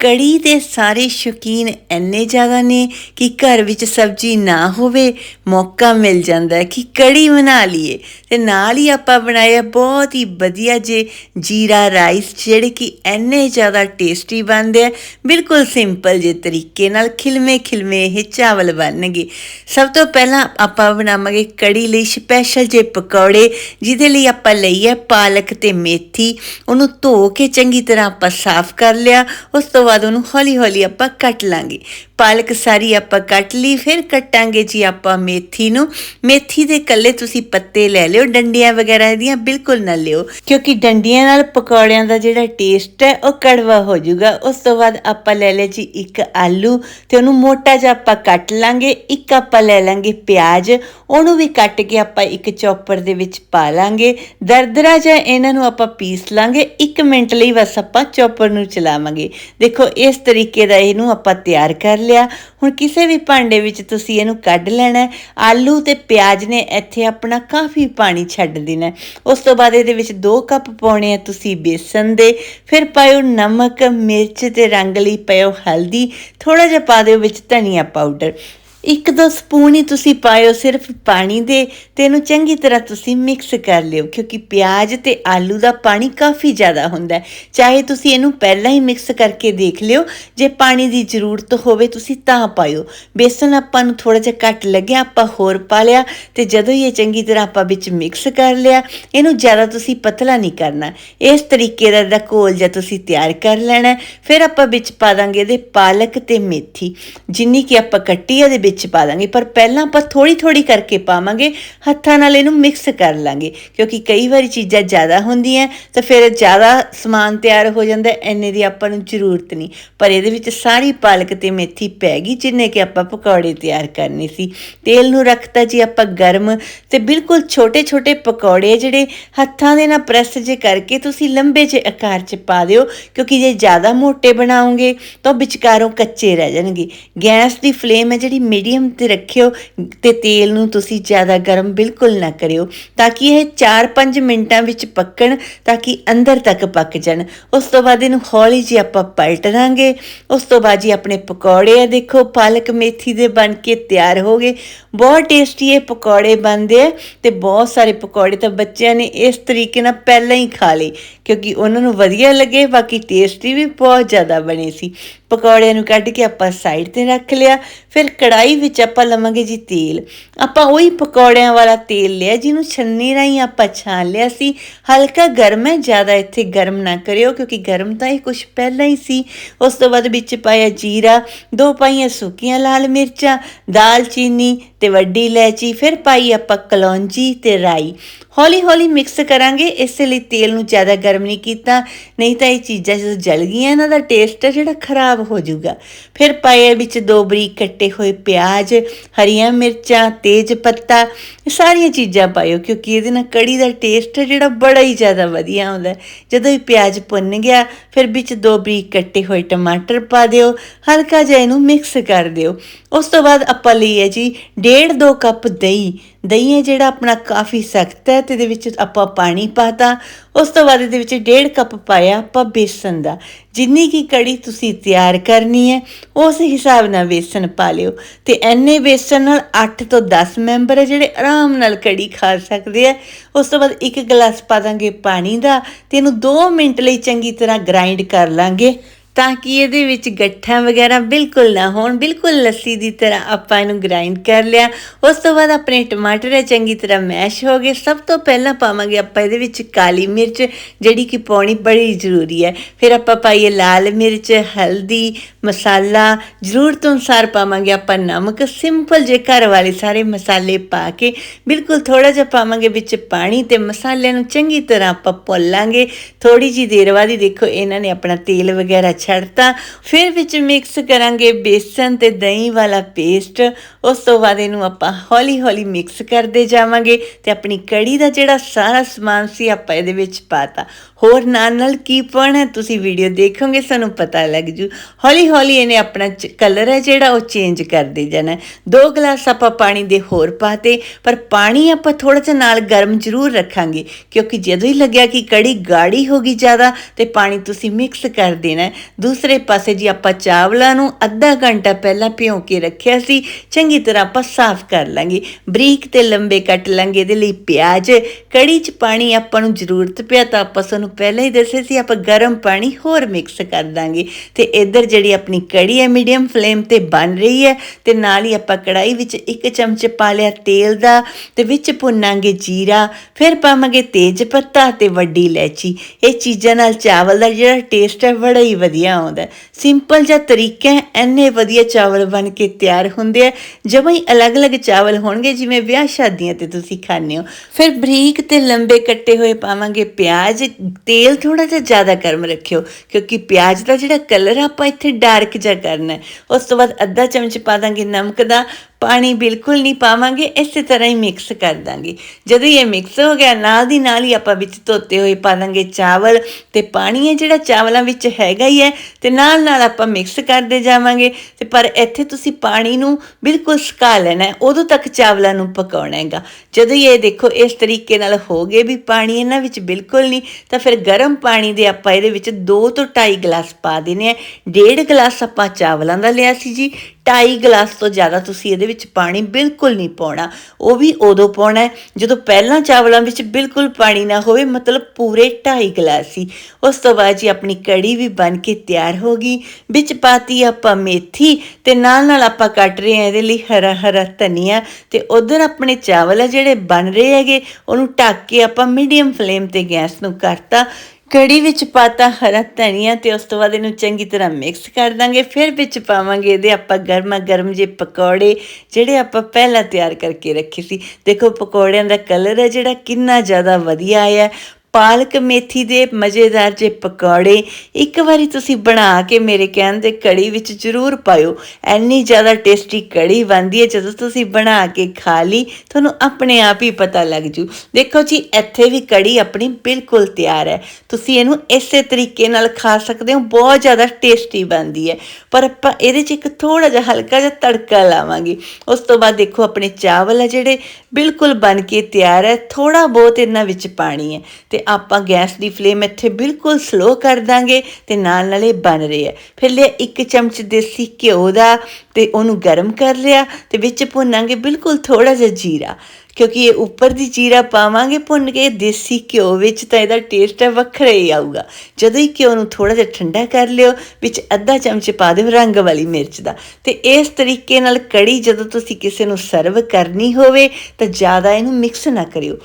ਕੜੀ ਦੇ ਸਾਰੇ ਸ਼ੌਕੀਨ ਇੰਨੇ ਜ਼ਿਆਦਾ ਨੇ ਕਿ ਘਰ ਵਿੱਚ ਸਬਜ਼ੀ ਨਾ ਹੋਵੇ, ਮੌਕਾ ਮਿਲ ਜਾਂਦਾ ਕਿ ਕੜੀ ਬਣਾ ਲਈਏ। ਤੇ ਨਾਲ ਹੀ ਆਪਾਂ ਬਣਾਇਆ ਬਹੁਤ ਹੀ ਵਧੀਆ ਜੇ ਜੀਰਾ ਰਾਈਸ, ਜਿਹੜੇ ਕਿ ਇੰਨੇ ਜ਼ਿਆਦਾ ਟੇਸਟੀ ਬਣਦੇ ਆ। ਬਿਲਕੁਲ ਸਿੰਪਲ ਜੇ ਤਰੀਕੇ ਨਾਲ ਖਿਲਵੇਂ ਖਿਲਵੇਂ ਇਹ ਚਾਵਲ ਬਣਨਗੇ। ਸਭ ਤੋਂ ਪਹਿਲਾਂ ਆਪਾਂ ਬਣਾਵਾਂਗੇ ਕੜੀ ਲਈ ਸਪੈਸ਼ਲ ਜੇ ਪਕੌੜੇ, ਜਿਹਦੇ ਲਈ ਆਪਾਂ ਲਈ ਹੈ ਪਾਲਕ ਤੇ ਮੇਥੀ। ਉਹਨੂੰ ਧੋ ਕੇ ਚੰਗੀ ਤਰ੍ਹਾਂ ਆਪਾਂ ਸਾਫ਼ ਕਰ ਲਿਆ। ਉਸ ਤੋਂ ਬਾਅਦ ਉਹਨੂੰ ਹੌਲੀ ਹੌਲੀ ਆਪਾਂ ਕੱਟ ਲਾਂਗੇ। ਪਾਲਕ ਸਾਰੀ ਆਪਾਂ ਕੱਟ ਲਈ, ਫਿਰ ਕੱਟਾਂਗੇ ਜੀ ਆਪਾਂ ਮੇਥੀ ਨੂੰ। ਮੇਥੀ ਦੇ ਕੱਲੇ ਤੁਸੀਂ ਪੱਤੇ ਲੈ ਲਿਓ, ਡੰਡੀਆਂ ਵਗੈਰਾ ਇਹਦੀਆਂ ਬਿਲਕੁਲ ਨਾ ਲਿਓ। ਕਿਉਂਕਿ ਡੰਡੀਆਂ ਨਾਲ ਪਕੌੜਿਆਂ ਦਾ ਜਿਹੜਾ ਟੇਸਟ ਹੈ, ਉਹ ਕੜਵਾ ਹੋ ਜਾਊਗਾ। ਉਸ ਤੋਂ ਬਾਅਦ ਆਪਾਂ ਲੈ ਲਿਆ ਜੀ ਇੱਕ ਆਲੂ ਤੇ ਉਹਨੂੰ ਮੋਟਾ ਜਿਹਾ ਆਪਾਂ ਕੱਟ ਲਾਂਗੇ। ਇੱਕ ਆਪਾਂ ਲੈ ਲਾਂਗੇ ਪਿਆਜ਼, ਉਹਨੂੰ ਵੀ ਕੱਟ ਕੇ ਆਪਾਂ ਇੱਕ ਚੌਪਰ ਦੇ ਵਿੱਚ ਪਾ ਲਾਂਗੇ। ਦਰਦਰਾ ਜਿਹਾ ਇਹਨਾਂ ਨੂੰ ਆਪਾਂ ਪੀਸ ਲਾਂਗੇ। 1 ਮਿੰਟ ਲਈ ਬਸ ਆਪਾਂ ਚੌਪਰ ਨੂੰ ਚਲਾਵਾਂਗੇ। ਦੇਖੋ ਇਸ ਤਰੀਕੇ ਦਾ ਇਹਨੂੰ ਆਪਾਂ ਤਿਆਰ ਕਰ ਲਿਆ। ਹੁਣ ਕਿਸੇ ਵੀ ਭਾਂਡੇ ਵਿੱਚ ਤੁਸੀਂ ਇਹਨੂੰ ਕੱਢ ਲੈਣਾ ਆਲੂ ਤੇ ਪਿਆਜ਼ ਨੇ ਇੱਥੇ ਆਪਣਾ ਕਾਫੀ ਪਾਣੀ ਛੱਡ ਦੇਣਾ ਉਸ ਤੋਂ ਬਾਅਦ ਇਹਦੇ ਵਿੱਚ 2 ਕੱਪ ਪਾਉਣੇ ਆ ਤੁਸੀਂ ਬੇਸਨ ਦੇ। ਫਿਰ ਪਾਇਓ ਨਮਕ, ਮਿਰਚ ਤੇ ਰੰਗ ਲਈ ਪਾਇਓ ਹਲਦੀ। ਥੋੜਾ ਜਿਹਾ ਪਾ ਦਿਓ ਵਿੱਚ ਧਨੀਆ ਪਾਊਡਰ। ਇੱਕ ਦੋ ਸਪੂਨ ਹੀ ਤੁਸੀਂ ਪਾਇਓ, ਸਿਰਫ ਪਾਣੀ ਦੇ ਤੇ ਇਹਨੂੰ ਚੰਗੀ ਤਰ੍ਹਾਂ ਤੁਸੀਂ ਮਿਕਸ ਕਰ ਲਿਓ, ਕਿਉਂਕਿ ਪਿਆਜ਼ ਤੇ ਆਲੂ ਦਾ ਪਾਣੀ ਕਾਫੀ ਜ਼ਿਆਦਾ ਹੁੰਦਾ ਹੈ। ਚਾਹੇ ਤੁਸੀਂ ਇਹਨੂੰ ਪਹਿਲਾਂ ਹੀ ਮਿਕਸ ਕਰਕੇ ਦੇਖ ਲਿਓ, ਜੇ ਪਾਣੀ ਦੀ ਜ਼ਰੂਰਤ ਹੋਵੇ ਤੁਸੀਂ ਤਾਂ ਪਾਇਓ। ਬੇਸਨ ਆਪਾਂ ਨੂੰ ਥੋੜਾ ਜਿਹਾ ਘੱਟ ਲੱਗਿਆ, ਆਪਾਂ ਹੋਰ ਪਾ ਲਿਆ ਤੇ ਜਦੋਂ ਹੀ ਇਹ ਚੰਗੀ ਤਰ੍ਹਾਂ ਆਪਾਂ ਵਿੱਚ ਮਿਕਸ ਕਰ ਲਿਆ, ਇਹਨੂੰ ਜ਼ਿਆਦਾ ਤੁਸੀਂ ਪਤਲਾ ਨਹੀਂ ਕਰਨਾ। ਇਸ ਤਰੀਕੇ ਦਾ ਦਾ ਘੋਲ ਜਿਹਾ ਤੁਸੀਂ ਤਿਆਰ ਕਰ ਲੈਣਾ ਫਿਰ ਆਪਾਂ ਵਿੱਚ ਪਾ ਦਾਂਗੇ ਇਹਦੇ ਪਾਲਕ ਤੇ ਮੇਥੀ। ਜਿੰਨੀ ਕਿ ਆਪਾਂ ਕੱਟੀ ਇਹਦੇ ਵਿੱਚ ਪਾ ਦਾਂਗੇ। ਪਰ ਪਹਿਲਾਂ ਆਪਾਂ ਥੋੜੀ ਥੋੜੀ ਕਰਕੇ ਪਾਵਾਂਗੇ, ਹੱਥਾਂ ਨਾਲ ਇਹਨੂੰ ਮਿਕਸ ਕਰ ਲਾਂਗੇ। ਕਿਉਂਕਿ ਕਈ ਵਾਰੀ ਚੀਜ਼ਾਂ ਜ਼ਿਆਦਾ ਹੁੰਦੀਆਂ, ਤਾਂ ਫਿਰ ਜ਼ਿਆਦਾ ਸਮਾਨ ਤਿਆਰ ਹੋ ਜਾਂਦਾ ਐਨੇ ਦੀ ਆਪਾਂ ਨੂੰ ਜ਼ਰੂਰਤ ਨਹੀਂ। ਪਰ ਇਹਦੇ ਵਿੱਚ ਸਾਰੀ ਪਾਲਕ ਤੇ ਮੇਥੀ ਪੈ ਗਈ, ਜਿੰਨੇ ਕਿ ਆਪਾਂ ਪਕੌੜੇ ਤਿਆਰ ਕਰਨੇ ਸੀ। ਤੇਲ ਨੂੰ ਰੱਖਤਾ ਜੀ ਆਪਾਂ ਗਰਮ, ਤੇ ਬਿਲਕੁਲ ਛੋਟੇ ਛੋਟੇ ਪਕੌੜੇ ਜਿਹੜੇ ਹੱਥਾਂ ਦੇ ਨਾਲ ਪ੍ਰੈਸ ਜੇ ਕਰਕੇ ਤੁਸੀਂ ਲੰਬੇ ਜਿਹੇ ਆਕਾਰ 'ਚ ਪਾ ਦਿਓ, ਕਿਉਂਕਿ ਜੇ ਜ਼ਿਆਦਾ ਮੋਟੇ ਬਣਾਉਂਗੇ ਤਾਂ ਉਹ ਵਿਚਕਾਰੋਂ ਕੱਚੇ ਰਹਿ ਜਾਣਗੇ। ਗੈਸ ਦੀ ਫਲੇਮ ਹੈ ਜਿਹੜੀ ਮੀਡੀਅਮ ਤੇ ਰੱਖਿਓ ਤੇ ਤੇਲ ਨੂੰ ਤੁਸੀਂ ਜ਼ਿਆਦਾ ਗਰਮ ਬਿਲਕੁਲ ਨਾ ਕਰਿਓ ਤਾਂ ਕਿ ਇਹ 4-5 ਮਿੰਟਾਂ ਵਿੱਚ ਪੱਕਣ ਤਾਂ ਕਿ ਅੰਦਰ ਤੱਕ ਪੱਕ ਜਾਣ। ਉਸ ਤੋਂ ਬਾਅਦ ਇਹਨੂੰ ਹੌਲੀ ਜਿਹੀ ਆਪਾਂ ਪਲਟ ਦਾਂਗੇ। ਉਸ ਤੋਂ ਬਾਅਦ ਜੀ ਆਪਣੇ ਪਕੌੜੇ ਆ ਦੇਖੋ, ਪਾਲਕ ਮੇਥੀ ਦੇ ਬਣ ਕੇ ਤਿਆਰ ਹੋ ਗਏ। ਬਹੁਤ ਟੇਸਟੀ ਇਹ ਪਕੌੜੇ ਬਣਦੇ ਆ ਤੇ ਬਹੁਤ ਸਾਰੇ ਪਕੌੜੇ ਤਾਂ ਬੱਚਿਆਂ ਨੇ ਇਸ ਤਰੀਕੇ ਨਾਲ ਪਹਿਲਾਂ ਹੀ ਖਾ ਲਏ ਕਿਉਂਕਿ ਉਹਨਾਂ ਨੂੰ ਵਧੀਆ ਲੱਗੇ, ਬਾਕੀ ਟੇਸਟੀ ਵੀ ਬਹੁਤ ਜ਼ਿਆਦਾ ਬਣੇ ਸੀ। ਪਕੌੜਿਆਂ ਨੂੰ ਕੱਢ ਕੇ ਆਪਾਂ ਸਾਈਡ ਤੇ ਰੱਖ ਲਿਆ। ਫਿਰ ਕੜਾਈ ਵਿੱਚ ਆਪਾਂ ਲਵਾਂਗੇ ਜੀ ਤੇਲ। ਆਪਾਂ ਉਹੀ ਪਕੌੜਿਆਂ ਵਾਲਾ ਤੇਲ ਲਿਆ, ਜਿਹਨੂੰ ਛੰਨੀ ਰਾਹੀਂ ਆਪਾਂ ਛਾਣ ਲਿਆ ਸੀ। ਹਲਕਾ ਗਰਮ ਹੈ, ਜ਼ਿਆਦਾ ਇੱਥੇ ਗਰਮ ਨਾ ਕਰਿਓ, ਕਿਉਂਕਿ ਗਰਮ ਤਾਂ ਇਹ ਕੁਝ ਪਹਿਲਾਂ ਹੀ ਸੀ। ਉਸ ਤੋਂ ਬਾਅਦ ਵਿੱਚ ਪਾਇਆ ਜੀਰਾ, ਦੋ ਪਾਈਆਂ ਸੁੱਕੀਆਂ ਲਾਲ ਮਿਰਚਾਂ, ਦਾਲਚੀਨੀ ਤੇ ਵੱਡੀ ਇਲਾਇਚੀ, ਫਿਰ ਪਾਈ ਆਪਾਂ ਕਲੌਂਜੀ ਤੇ ਰਾਈ। ਹੌਲੀ ਹੌਲੀ ਮਿਕਸ ਕਰਾਂਗੇ, ਇਸ ਲਈ ਤੇਲ ਨੂੰ ਜ਼ਿਆਦਾ ਗਰਮ ਨਹੀਂ ਕੀਤਾ, ਨਹੀਂ ਤਾਂ ਇਹ ਚੀਜ਼ਾਂ ਜਦੋਂ ਜਲ ਗਈਆਂ, ਇਹਨਾਂ ਦਾ ਟੇਸਟ ਜਿਹੜਾ ਖਰਾਬ ਹੋ ਜਾਊਗਾ। ਫਿਰ ਪਾਏ ਵਿੱਚ ਦੋ ਬਰੀਕ ਕੱਟੇ ਹੋਏ ਪਿਆਜ਼, ਹਰੀਆਂ ਮਿਰਚਾਂ, ਤੇਜ ਪੱਤਾ, ਇਹ ਸਾਰੀਆਂ ਚੀਜ਼ਾਂ ਪਾਇਓ, ਕਿਉਂਕਿ ਇਹਦੇ ਨਾਲ ਕੜੀ ਦਾ ਟੇਸਟ ਜਿਹੜਾ ਬੜਾ ਹੀ ਜ਼ਿਆਦਾ ਵਧੀਆ ਆਉਂਦਾ। ਜਦੋਂ ਇਹ ਪਿਆਜ਼ ਭੁੰਨ ਗਿਆ, ਫਿਰ ਵਿੱਚ ਦੋ ਬਰੀਕ ਕੱਟੇ ਹੋਏ ਟਮਾਟਰ ਪਾ ਦਿਓ, ਹਲਕਾ ਜਿਹਾ ਇਹਨੂੰ ਮਿਕਸ ਕਰ ਦਿਓ। ਉਸ ਤੋਂ ਬਾਅਦ ਆਪਾਂ ਲਈ ਹੈ ਜੀ ਡੇਢ ਦੋ ਕੱਪ ਦਹੀਂ। ਦਹੀਂ ਹੈ ਜਿਹੜਾ ਆਪਣਾ ਕਾਫੀ ਸਖਤ ਹੈ ਤੇ ਇਹਦੇ ਵਿੱਚ ਆਪਾਂ ਪਾਣੀ ਪਾਤਾ। ਉਸ ਤੋਂ ਬਾਅਦ ਇਹਦੇ ਵਿੱਚ ਡੇਢ ਕੱਪ ਪਾਇਆ ਆਪਾਂ ਬੇਸਨ ਦਾ। ਜਿੰਨੀ ਕੀ ਕੜੀ ਤੁਸੀਂ ਤਿਆਰ ਕਰਨੀ ਹੈ, ਉਸ ਹਿਸਾਬ ਨਾਲ ਬੇਸਨ ਪਾ ਲਿਓ। ਤੇ ਐਨੇ ਬੇਸਨ ਨਾਲ 8 ਤੋਂ 10 ਮੈਂਬਰ ਹੈ ਜਿਹੜੇ ਆਰਾਮ ਨਾਲ ਕੜੀ ਖਾ ਸਕਦੇ ਆ ਉਸ ਤੋਂ ਬਾਅਦ ਇੱਕ ਗਲਾਸ ਪਾ ਦਾਂਗੇ ਪਾਣੀ ਦਾ ਤੇ ਇਹਨੂੰ 2 ਮਿੰਟ ਲਈ ਚੰਗੀ ਤਰ੍ਹਾਂ ਗ੍ਰਾਈਂਡ ਕਰ ਲਾਂਗੇ। ਤਾਂ ਕਿ ਇਹਦੇ ਵਿੱਚ ਗੱਠਾਂ ਵਗੈਰਾ ਬਿਲਕੁਲ ਨਾ ਹੋਣ, ਬਿਲਕੁਲ ਲੱਸੀ ਦੀ ਤਰ੍ਹਾਂ ਆਪਾਂ ਇਹਨੂੰ ਗ੍ਰਾਈਂਡ ਕਰ ਲਿਆ। ਉਸ ਤੋਂ ਬਾਅਦ ਆਪਣੇ ਟਮਾਟਰ ਇਹ ਚੰਗੀ ਤਰ੍ਹਾਂ ਮੈਸ਼ ਹੋ ਗਏ। ਸਭ ਤੋਂ ਪਹਿਲਾਂ ਪਾਵਾਂਗੇ ਆਪਾਂ ਇਹਦੇ ਵਿੱਚ ਕਾਲੀ ਮਿਰਚ, ਜਿਹੜੀ ਕਿ ਪਾਉਣੀ ਬੜੀ ਜ਼ਰੂਰੀ ਹੈ। ਫਿਰ ਆਪਾਂ ਪਾਈਏ ਲਾਲ ਮਿਰਚ, ਹਲਦੀ ਮਸਾਲਾ ਜ਼ਰੂਰਤ ਅਨੁਸਾਰ ਪਾਵਾਂਗੇ। ਆਪਾਂ ਨਮਕ ਸਿੰਪਲ ਜੇ ਘਰ ਵਾਲੇ ਸਾਰੇ ਮਸਾਲੇ ਪਾ ਕੇ ਬਿਲਕੁਲ ਥੋੜਾ ਜਿਹਾ ਪਾਵਾਂਗੇ ਵਿੱਚ ਪਾਣੀ ਤੇ ਮਸਾਲਿਆਂ ਨੂੰ ਚੰਗੀ ਤਰ੍ਹਾਂ ਆਪਾਂ ਭੁੱਲਾਂਗੇ। ਥੋੜੀ ਜੀ ਦੇਰ ਬਾਅਦ ਹੀ ਦੇਖੋ ਇਹਨਾਂ ਨੇ ਆਪਣਾ ਤੇਲ ਵਗੈਰਾ ਛੱਡਤਾ। ਫਿਰ ਵਿੱਚ ਮਿਕਸ ਕਰਾਂਗੇ ਬੇਸਨ ਤੇ ਦਹੀਂ ਵਾਲਾ ਪੇਸਟ। ਉਸ ਤੋਂ ਬਾਅਦ ਇਹਨੂੰ ਆਪਾਂ ਹੌਲੀ ਹੌਲੀ ਮਿਕਸ ਕਰਦੇ ਜਾਵਾਂਗੇ ਤੇ ਆਪਣੀ ਕੜੀ ਦਾ ਜਿਹੜਾ ਸਾਰਾ ਸਮਾਨ ਸੀ ਆਪਾਂ ਇਹਦੇ ਵਿੱਚ ਪਾਤਾ ਹੋਰ ਨਾਲ ਨਾਲ ਕੀ ਪਾਉਣਾ ਹੈ? ਤੁਸੀਂ ਵੀਡੀਓ ਦੇਖੋਗੇ, ਸਾਨੂੰ ਪਤਾ ਲੱਗ ਜੂ। ਹੌਲੀ ਹੌਲੀ ਇਹਨੇ ਆਪਣਾ ਕਲਰ ਹੈ ਜਿਹੜਾ ਉਹ ਚੇਂਜ ਕਰਦੇ ਜਾਣਾ ਦੋ ਗਲਾਸ ਆਪਾਂ ਪਾਣੀ ਦੇ ਹੋਰ ਪਾਤੇ, ਪਰ ਪਾਣੀ ਆਪਾਂ ਥੋੜਾ ਜਿਹਾ ਨਾਲ ਗਰਮ ਜ਼ਰੂਰ ਰੱਖਾਂਗੇ, ਕਿਉਂਕਿ ਜਦੋਂ ਹੀ ਲੱਗਿਆ ਕਿ ਕੜੀ ਗਾੜੀ ਹੋ ਗਈ ਜ਼ਿਆਦਾ, ਤੇ ਪਾਣੀ ਤੁਸੀਂ ਮਿਕਸ ਕਰ ਦੇਣਾ ਦੂਸਰੇ ਪਾਸੇ ਜੀ ਆਪਾਂ ਚਾਵਲਾਂ ਨੂੰ ਅੱਧਾ ਘੰਟਾ ਪਹਿਲਾਂ ਭਿਉਂ ਕੇ ਰੱਖਿਆ ਸੀ, ਚੰਗੀ ਤਰ੍ਹਾਂ ਆਪਾਂ ਸਾਫ਼ ਕਰ ਲਾਂਗੇ। ਬਰੀਕ ਤੇ ਲੰਬੇ ਕੱਟ ਲਾਂਗੇ, ਇਹਦੇ ਲਈ ਪਿਆਜ਼। ਕੜੀ 'ਚ ਪਾਣੀ ਆਪਾਂ ਨੂੰ ਜ਼ਰੂਰਤ ਪਿਆ ਤਾਂ ਆਪਾਂ ਸਾਨੂੰ ਪਹਿਲਾਂ ਹੀ ਦੱਸਿਆ ਸੀ, ਆਪਾਂ ਗਰਮ ਪਾਣੀ ਹੋਰ ਮਿਕਸ ਕਰ ਦਾਂਗੇ। ਤੇ ਇੱਧਰ ਜਿਹੜੀ ਆਪਣੀ ਕੜੀ ਹੈ ਮੀਡੀਅਮ ਫਲੇਮ ਤੇ ਬਣ ਰਹੀ ਹੈ, ਤੇ ਨਾਲ ਹੀ ਆਪਾਂ ਕੜਾਈ ਵਿੱਚ ਇੱਕ ਚਮਚ ਪਾ ਲਿਆ ਤੇਲ ਦਾ, ਤੇ ਵਿੱਚ ਭੁੰਨਾਂਗੇ ਜੀਰਾ, ਫਿਰ ਪਾਵਾਂਗੇ ਤੇਜ ਪੱਤਾ ਤੇ ਵੱਡੀ ਇਲਾਇਚੀ। ਇਹ ਚੀਜ਼ਾਂ ਨਾਲ ਚਾਵਲ ਦਾ ਜਿਹੜਾ ਟੇਸਟ ਹੈ, ਬੜਾ ਹੀ ਵਧੀਆ ਆਉਂਦਾ ਸਿੰਪਲ ਜਿਹਾ ਤਰੀਕਾ ਹੈ ਐਨੇ ਵਧੀਆ ਚਾਵਲ ਬਣ ਕੇ ਤਿਆਰ ਹੁੰਦੇ ਆ। ਜਮਾਂ ਹੀ ਅਲੱਗ-ਅਲੱਗ ਚਾਵਲ ਹੋਣਗੇ, ਜਿਵੇਂ ਵਿਆਹ ਸ਼ਾਦੀਆਂ ਤੇ ਤੁਸੀਂ ਖਾਣੇ ਹੋ। ਫਿਰ ਬਰੀਕ ਤੇ ਲੰਬੇ ਕੱਟੇ ਹੋਏ ਪਾਵਾਂਗੇ ਪਿਆਜ਼ ਤੇਲ ਥੋੜਾ ਜਿਹਾ ਜ਼ਿਆਦਾ ਗਰਮ ਰੱਖਿਓ, ਕਿਉਂਕਿ ਪਿਆਜ਼ ਦਾ ਜਿਹੜਾ ਕਲਰ ਆਪਾਂ ਇੱਥੇ ਡਾਰਕ ਜਿਹਾ ਕਰਨਾ ਉਸ ਤੋਂ ਬਾਅਦ ਅੱਧਾ ਚਮਚ ਪਾ ਦਾਂਗੇ ਨਮਕ ਦਾ ਪਾਣੀ ਬਿਲਕੁਲ ਨਹੀਂ ਪਾਵਾਂਗੇ, ਇਸੇ ਤਰ੍ਹਾਂ ਹੀ ਮਿਕਸ ਕਰ ਦਾਂਗੇ। ਜਦੋਂ ਇਹ ਮਿਕਸ ਹੋ ਗਿਆ, ਨਾਲ ਦੀ ਨਾਲ ਹੀ ਆਪਾਂ ਵਿੱਚ ਧੋਤੇ ਹੋਏ ਪਾ ਦਾਂਗੇ ਚਾਵਲ ਤੇ ਪਾਣੀ ਹੈ ਜਿਹੜਾ ਚਾਵਲਾਂ ਵਿੱਚ ਹੈਗਾ ਹੀ ਹੈ ਤੇ ਨਾਲ ਨਾਲ ਆਪਾਂ ਮਿਕਸ ਕਰਦੇ ਜਾਵਾਂਗੇ ਤੇ ਪਰ ਇੱਥੇ ਤੁਸੀਂ ਪਾਣੀ ਨੂੰ ਬਿਲਕੁਲ ਸੁਕਾ ਲੈਣਾ ਉਦੋਂ ਤੱਕ ਚਾਵਲਾਂ ਨੂੰ ਪਕਾਉਣਾ ਹੈਗਾ। ਜਦੋਂ ਇਹ ਦੇਖੋ ਇਸ ਤਰੀਕੇ ਨਾਲ ਹੋ ਗਏ ਵੀ ਪਾਣੀ ਇਹਨਾਂ ਵਿੱਚ ਬਿਲਕੁਲ ਨਹੀਂ, ਤਾਂ ਫਿਰ ਗਰਮ ਪਾਣੀ ਦੇ ਆਪਾਂ ਇਹਦੇ ਵਿੱਚ 2 ਤੋਂ 2.5 ਗਲਾਸ ਪਾ ਦੇਣੇ ਆ ਡੇਢ ਗਲਾਸ ਆਪਾਂ ਚਾਵਲਾਂ ਦਾ ਲਿਆ ਸੀ ਜੀ। 2.5 ਗਲਾਸ ਤੋਂ ਜ਼ਿਆਦਾ ਤੁਸੀਂ ਇਹਦੇ ਵਿੱਚ ਪਾਣੀ ਬਿਲਕੁਲ ਨਹੀਂ ਪਾਉਣਾ। ਉਹ ਵੀ ਉਦੋਂ ਪਾਉਣਾ ਜਦੋਂ ਪਹਿਲਾਂ ਚਾਵਲਾਂ ਵਿੱਚ ਬਿਲਕੁਲ ਪਾਣੀ ਨਾ ਹੋਵੇ, ਮਤਲਬ ਪੂਰੇ 2.5 ਗਲਾਸ ਸੀ। ਉਸ ਤੋਂ ਬਾਅਦ ਜੀ ਆਪਣੀ ਕੜੀ ਵੀ ਬਣ ਕੇ ਤਿਆਰ ਹੋ ਗਈ। ਵਿੱਚ ਪਾਤੀ ਆਪਾਂ ਮੇਥੀ ਤੇ ਨਾਲ ਨਾਲ ਆਪਾਂ ਕੱਟ ਰਹੇ ਹਾਂ ਇਹਦੇ ਲਈ ਹਰਾ ਹਰਾ ਧਨੀਆ ਤੇ ਉਧਰ ਆਪਣੇ ਚਾਵਲ ਆ ਜਿਹੜੇ ਬਣ ਰਹੇ ਹੈਗੇ, ਉਹਨੂੰ ਢੱਕ ਕੇ ਆਪਾਂ ਮੀਡੀਅਮ ਫਲੇਮ ਤੇ ਗੈਸ ਨੂੰ ਕਰਤਾ। ਕੜੀ ਵਿੱਚ ਪਾਤਾ ਹਰਾ ਧਨੀਆ ਤੇ ਉਸ ਤੋਂ ਬਾਅਦ ਇਹਨੂੰ ਚੰਗੀ ਤਰ੍ਹਾਂ ਮਿਕਸ ਕਰ ਦਾਂਗੇ। ਫਿਰ ਵਿੱਚ ਪਾਵਾਂਗੇ ਇਹਦੇ ਆਪਾਂ ਗਰਮਾ ਗਰਮ ਜੇ ਪਕੌੜੇ, ਜਿਹੜੇ ਆਪਾਂ ਪਹਿਲਾਂ ਤਿਆਰ ਕਰਕੇ ਰੱਖੇ ਸੀ। ਦੇਖੋ ਪਕੌੜਿਆਂ ਦਾ ਕਲਰ ਹੈ ਜਿਹੜਾ ਕਿੰਨਾ ਜ਼ਿਆਦਾ ਵਧੀਆ ਆਇਆ। ਪਾਲਕ ਮੇਥੀ ਦੇ ਮਜ਼ੇਦਾਰ ਜੇ ਪਕੌੜੇ ਇੱਕ ਵਾਰੀ ਤੁਸੀਂ ਬਣਾ ਕੇ ਮੇਰੇ ਕਹਿਣ ਦੇ ਕੜੀ ਵਿੱਚ ਜ਼ਰੂਰ ਪਾਇਓ। ਐਨੀ ਜ਼ਿਆਦਾ ਟੇਸਟੀ ਕੜੀ ਬਣਦੀ ਹੈ, ਜਦੋਂ ਤੁਸੀਂ ਬਣਾ ਕੇ ਖਾ ਲਈ, ਤੁਹਾਨੂੰ ਆਪਣੇ ਆਪ ਹੀ ਪਤਾ ਲੱਗ ਜੂ। ਦੇਖੋ ਜੀ, ਇੱਥੇ ਵੀ ਕੜੀ ਆਪਣੀ ਬਿਲਕੁਲ ਤਿਆਰ ਹੈ। ਤੁਸੀਂ ਇਹਨੂੰ ਇਸੇ ਤਰੀਕੇ ਨਾਲ ਖਾ ਸਕਦੇ ਹੋ, ਬਹੁਤ ਜ਼ਿਆਦਾ ਟੇਸਟੀ ਬਣਦੀ ਹੈ। ਪਰ ਆਪਾਂ ਇਹਦੇ 'ਚ ਇੱਕ ਥੋੜਾ ਜਿਹਾ ਹਲਕਾ ਜਿਹਾ ਤੜਕਾ ਲਾਵਾਂਗੇ। ਉਸ ਤੋਂ ਬਾਅਦ ਦੇਖੋ, ਆਪਣੇ ਚਾਵਲ ਹੈ ਜਿਹੜੇ ਬਿਲਕੁਲ ਬਣ ਕੇ ਤਿਆਰ ਹੈ ਥੋੜਾ ਬਹੁਤ ਇਹਨਾਂ ਵਿੱਚ ਪਾਣੀ ਹੈ। ਤੇ ਆਪਾਂ ਗੈਸ ਦੀ ਫਲੇਮ ਇੱਥੇ ਬਿਲਕੁਲ ਸਲੋ ਕਰ ਦਾਂਗੇ ਤੇ ਨਾਲ ਨਾਲ ਇਹ ਬਣ ਰਹੇ ਹੈ ਫਿਰ ਲਿਆ ਇੱਕ ਚਮਚ ਦੇਸੀ ਘਿਓ ਦਾ ਤੇ ਉਹਨੂੰ ਗਰਮ ਕਰ ਲਿਆ ਤੇ ਵਿੱਚ ਭੁੰਨਾਂਗੇ ਬਿਲਕੁਲ ਥੋੜਾ ਜਿਹਾ ਜੀਰਾ। ਕਿਉਂਕਿ ਇਹ ਉੱਪਰ ਦੀ ਜੀਰਾ ਪਾਵਾਂਗੇ ਭੁੰਨ ਕੇ ਦੇਸੀ ਘਿਓ ਵਿੱਚ ਤਾਂ ਇਹਦਾ ਟੇਸਟ ਹੈ ਵੱਖਰਾ ਹੀ ਆਊਗਾ। ਜਦੋਂ ਹੀ ਘਿਓ ਨੂੰ ਥੋੜਾ ਜਿਹਾ ਠੰਡਾ ਕਰ ਲਿਓ, ਵਿੱਚ ਅੱਧਾ ਚਮਚ ਪਾ ਦਿਓ ਰੰਗ ਵਾਲੀ ਮਿਰਚ ਦਾ। ਤੇ ਇਸ ਤਰੀਕੇ ਨਾਲ ਕੜੀ ਜਦੋਂ ਤੁਸੀਂ ਕਿਸੇ ਨੂੰ ਸਰਵ ਕਰਨੀ ਹੋਵੇ ਤਾਂ ਜ਼ਿਆਦਾ ਇਹਨੂੰ ਮਿਕਸ ਨਾ ਕਰਿਓ।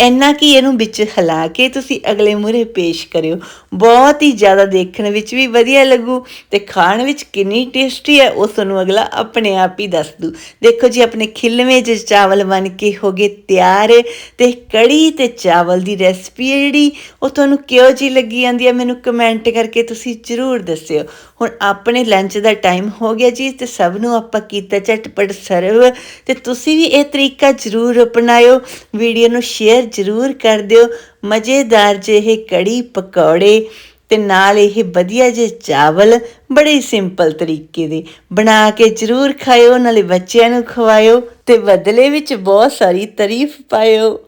ਇੰਨਾ ਕਿ ਇਹਨੂੰ ਵਿੱਚ ਹਿਲਾ ਕੇ ਤੁਸੀਂ ਅਗਲੇ ਮੂਹਰੇ ਪੇਸ਼ ਕਰਿਓ। ਬਹੁਤ ਹੀ ਜ਼ਿਆਦਾ ਦੇਖਣ ਵਿੱਚ ਵੀ ਵਧੀਆ ਲੱਗੂ ਤੇ ਖਾਣ ਵਿੱਚ ਕਿੰਨੀ ਟੇਸਟੀ ਹੈ, ਉਹ ਤੁਹਾਨੂੰ ਅਗਲਾ ਆਪਣੇ ਆਪ ਹੀ ਦੱਸ ਦੂ। ਦੇਖੋ ਜੀ, ਆਪਣੇ ਖਿਲਵੇਂ ਜਿਹੇ ਚਾਵਲ ਬਣ ਕੇ ਹੋ ਗਏ ਤਿਆਰ ਤੇ ਕੜੀ ਤੇ ਚਾਵਲ ਦੀ ਰੈਸਪੀ ਹੈ ਜਿਹੜੀ, ਉਹ ਤੁਹਾਨੂੰ ਕਿਹੋ ਜੀ ਲੱਗੀ ਜਾਂਦੀ ਹੈ, ਮੈਨੂੰ ਕਮੈਂਟ ਕਰਕੇ ਤੁਸੀਂ ਜ਼ਰੂਰ ਦੱਸਿਓ। ਹੁਣ ਆਪਣੇ ਲੰਚ ਦਾ ਟਾਈਮ ਹੋ ਗਿਆ ਜੀ ਤੇ ਸਭ ਨੂੰ ਆਪਾਂ ਕੀਤਾ ਝਟਪਟ ਸਰਵ ਤੇ ਤੁਸੀਂ ਵੀ ਇਹ ਤਰੀਕਾ ਜ਼ਰੂਰ ਅਪਣਾਇਓ। ਵੀਡੀਓ ਨੂੰ ਸ਼ੇਅਰ ਜ਼ਰੂਰ ਕਰ ਦਿਓ। ਮਜ਼ੇਦਾਰ ਜਿਹੇ ਕੜੀ ਪਕੌੜੇ ਤੇ ਨਾਲ ਇਹ ਵਧੀਆ ਜਿਹੇ ਚਾਵਲ, ਬੜੇ ਸਿੰਪਲ ਤਰੀਕੇ ਦੇ। ਬਣਾ ਕੇ ਜ਼ਰੂਰ ਖਾਇਓ, ਨਾਲੇ ਬੱਚਿਆਂ ਨੂੰ ਖਵਾਇਓ ਤੇ ਬਦਲੇ ਵਿੱਚ ਬਹੁਤ ਸਾਰੀ ਤਾਰੀਫ ਪਾਇਓ।